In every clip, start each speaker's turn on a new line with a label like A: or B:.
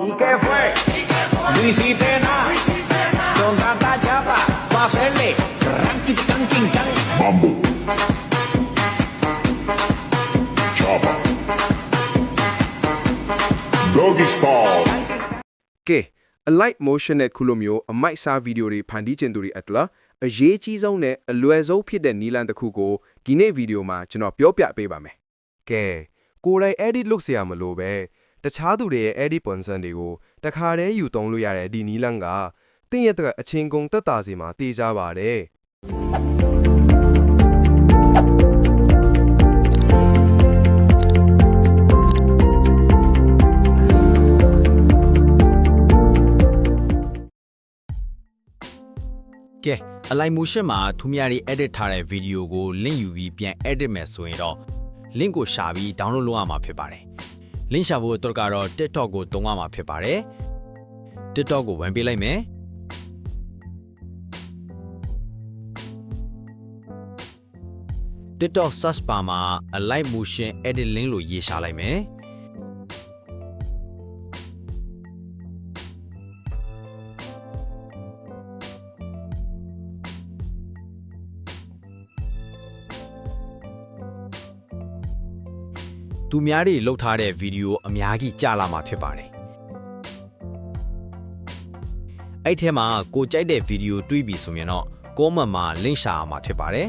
A: ¿Y qué fue? No hiciste nada. Con tanta chapa, va a hacerle ranking, ranking, can.
B: Mambo. Chopper. Doggy style.
C: ကဲ alight motion နဲ့ခုလိုမျိုးအမိုက်စားဗီဒီယိုတွေဖန်တီးခြင်းသူတွေအတွက်အရေးကြီးဆုံးနဲ့အလွယ်ဆုံးဖြစ်တဲ့နည်းလမ်းတစ်ခုကိုဒီနေ့ဗီဒီယိုမှာကျွန်တော်ပြောပြပေးပါမယ်
D: ကဲကိုယ်တိုင် edit လုပ်เสียမလို့ပဲ တခြားသူတွေရဲ့ edit function တွေကိုတခါတည်းယူသုံးလို့ရတဲ့ဒီနီလန်းကတင့်ရဲ့အတွက်အချင်းကုန်တက်တာစီမှာတည်ကြပါတယ်
E: ကဲ align motion မှာသူများတွေ edit ထားတဲ့ video ကို link ယူပြီးပြန် edit မယ်ဆိုရင်တော့ link ကိုရှာပြီး download လုပ်ရမှာဖြစ်ပါတယ် link ရှာဖို့အတွက်ကတော့ TikTok ကိုသုံးရမှာဖြစ်ပါတယ် TikTok ကိုဝင်ပေးလိုက်မယ် TikTok search bar မှာ align motion edit link လို့ရေးရှာလိုက်မယ် သူများတွေလှုပ်ထားတဲ့ဗီဒီယိုအများကြီးကြာလာမှာဖြစ်ပါတယ်။အဲ့ထဲမှာကိုကြိုက်တဲ့ဗီဒီယိုတွေ့ပြီဆိုရင်တော့ comment မှာ link ရှာရမှာဖြစ်ပါတယ်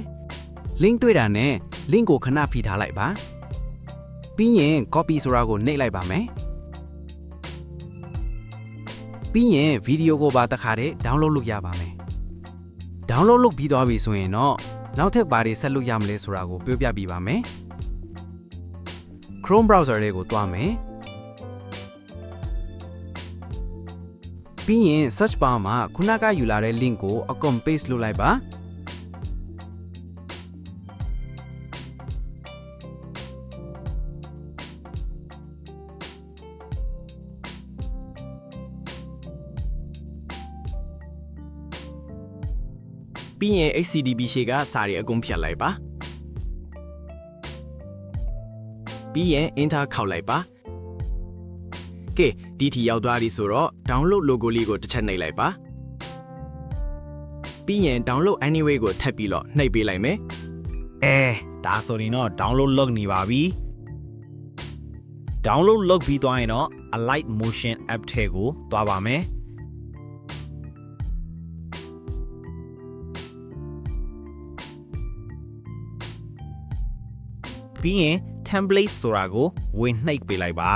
F: link တွေ့တာနဲ့ link ကိုခဏဖိထားလိုက်ပါပြီးရင် copy ဆိုတာကိုနှိပ်လိုက်ပါမယ်ပြီးရင်ဗီဒီယိုကိုပါတစ်ခါတည်း download လုပ်ရပါမယ် download လုပ်ပြီးသွားပြီဆိုရင်တော့နောက်ထပ်ဘာတွေဆက်လုပ်ရမလဲဆိုတာကိုပြောပြပေးပါမယ် Chrome browser လေးကိုတွားမယ်ပြီးရင် search bar မှာခုနကယူလာတဲ့ link ကိုအကုန် paste လုပ်လိုက်ပါ။
E: ပြီးရင် HTTP ရှေ့ကစာရီအကုန်ဖြတ်လိုက်ပါ။ ပြီးရင် enter ခောက်လိုက်ပါ။ကဲဒီထီရောက်သွားပြီဆိုတော့ download logo လေးကိုတစ်ချက်နှိပ်လိုက်ပါ။ပြီးရင် download anyway ကိုထပ်ပြီးတော့နှိပ်ပေးလိုက်မယ်။အဲဒါဆိုရင်တော့ download လုပ်နေပါပြီ။ download လုပ်ပြီးသွားရင်တော့ alight motion app ထဲကိုသွားပါမယ်။ ပြီးရင် template ဆိုတာကိုဝင်နှိပ်ပေးလိုက်ပါ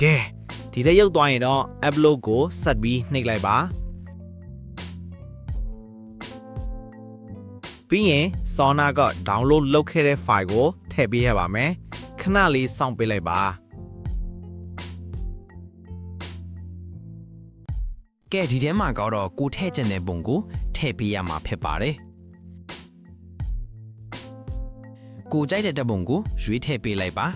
E: ကဲဒီတဲ့ရုပ်သွားရင်တော့ upload ကိုဆက်ပြီးနှိပ်လိုက်ပါပြီးရင် Sona က download လုပ်ခဲ့တဲ့ file ကိုထည့်ပေးရပါမယ်ခဏလေးစောင့်ပေးလိုက်ပါကဲဒီထဲမှာကတော့ကိုထည့်ကျင်တဲ့ပုံကိုထည့်ပေးရမှာဖြစ်ပါတယ် ကိုကြိုက်တဲ့တပ်ပုံကိုရွေးထည့်ပေးလိုက်ပါ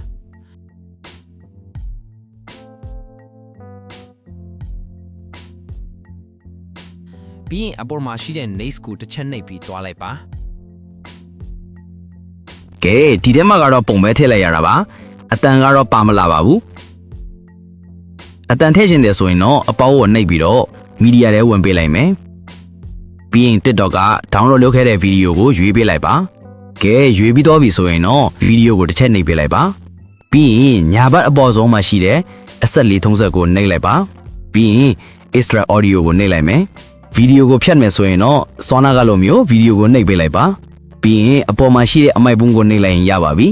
E: ပြီးရင်အပေါ်မှာရှိတဲ့ nace ကိုတစ်ချက်နှိပ်ပြီးတွားလိုက်ပါကဲဒီထဲမှာကတော့ပုံပဲထည့်လိုက်ရတာပါအတန်ကတော့ပါမလာပါဘူးအတန်ထည့်ရှင်တယ်ဆိုရင်တော့အပေါင်းကိုနှိပ်ပြီးတော့မီဒီယာထဲဝင်ပေးလိုက်မယ်ပြီးရင် TikTok က download လုပ်ခဲ့တဲ့ဗီဒီယိုကိုရွေးပေးလိုက်ပါ ကဲရွေးပြီးတော့ပြီဆိုရင်တော့ဗီဒီယိုကိုတစ်ချက်နှိပ်ပေးလိုက်ပါပြီးရင်ညာဘက်အပေါ်ဆုံးမှာရှိတဲ့အဆက်လေးထုံးဆက်ကိုနှိပ်လိုက်ပါပြီးရင် extra audio ကိုနှိပ်လိုက်မယ်ဗီဒီယိုကိုဖြတ်မယ်ဆိုရင်တော့ Sona ကလိုမျိုးဗီဒီယိုကိုနှိပ်ပေးလိုက်ပါပြီးရင်အပေါ်မှာရှိတဲ့အမိုက်ပုံးကိုနှိပ်လိုက်ရင်ရပါပြီ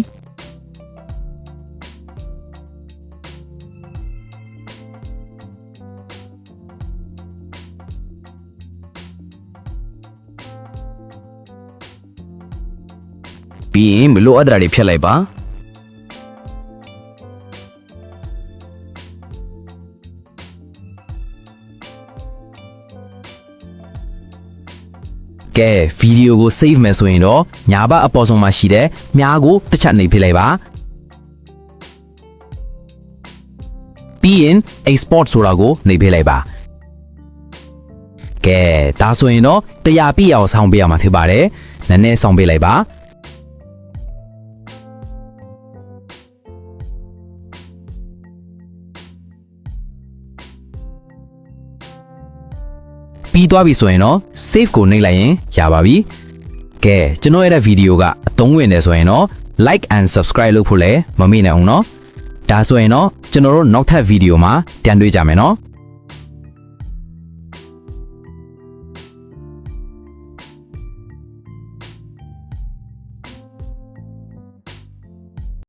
E: ပြီးရင်မလိုအပ်တာတွေဖြတ်လိုက်ပါကဲဗီဒီယိုကို save မယ်ဆိုရင်တော့ညာဘက်အပေါ်ဆုံးမှာရှိတဲ့မြားကိုတစ်ချက်နှိပ်ပေးလိုက်ပါပြီးရင် export ဆိုတာကိုနှိပ်ပေးလိုက်ပါကဲဒါဆိုရင်တော့တရားပြည့်အောင်ဆောင်းပေးရမှာဖြစ်ပါတယ်နည်းနည်းဆောင်းပေးလိုက်ပါ ပြီးသွားပြီဆိုရင်တော့ save ကိုနှိပ်လိုက်ရင်ရပါပြီကဲကျွန်တော်ရဲ့ဗီဒီယိုကအသုံးဝင်တယ်ဆိုရင်တော့ like and subscribe လုပ်ဖို့လည်းမမေ့နိုင်အောင်နော်ဒါဆိုရင်တော့ကျွန်တော်တို့နောက်ထပ်ဗီဒီယိုမှာပြန်တွေ့ကြမယ်နော်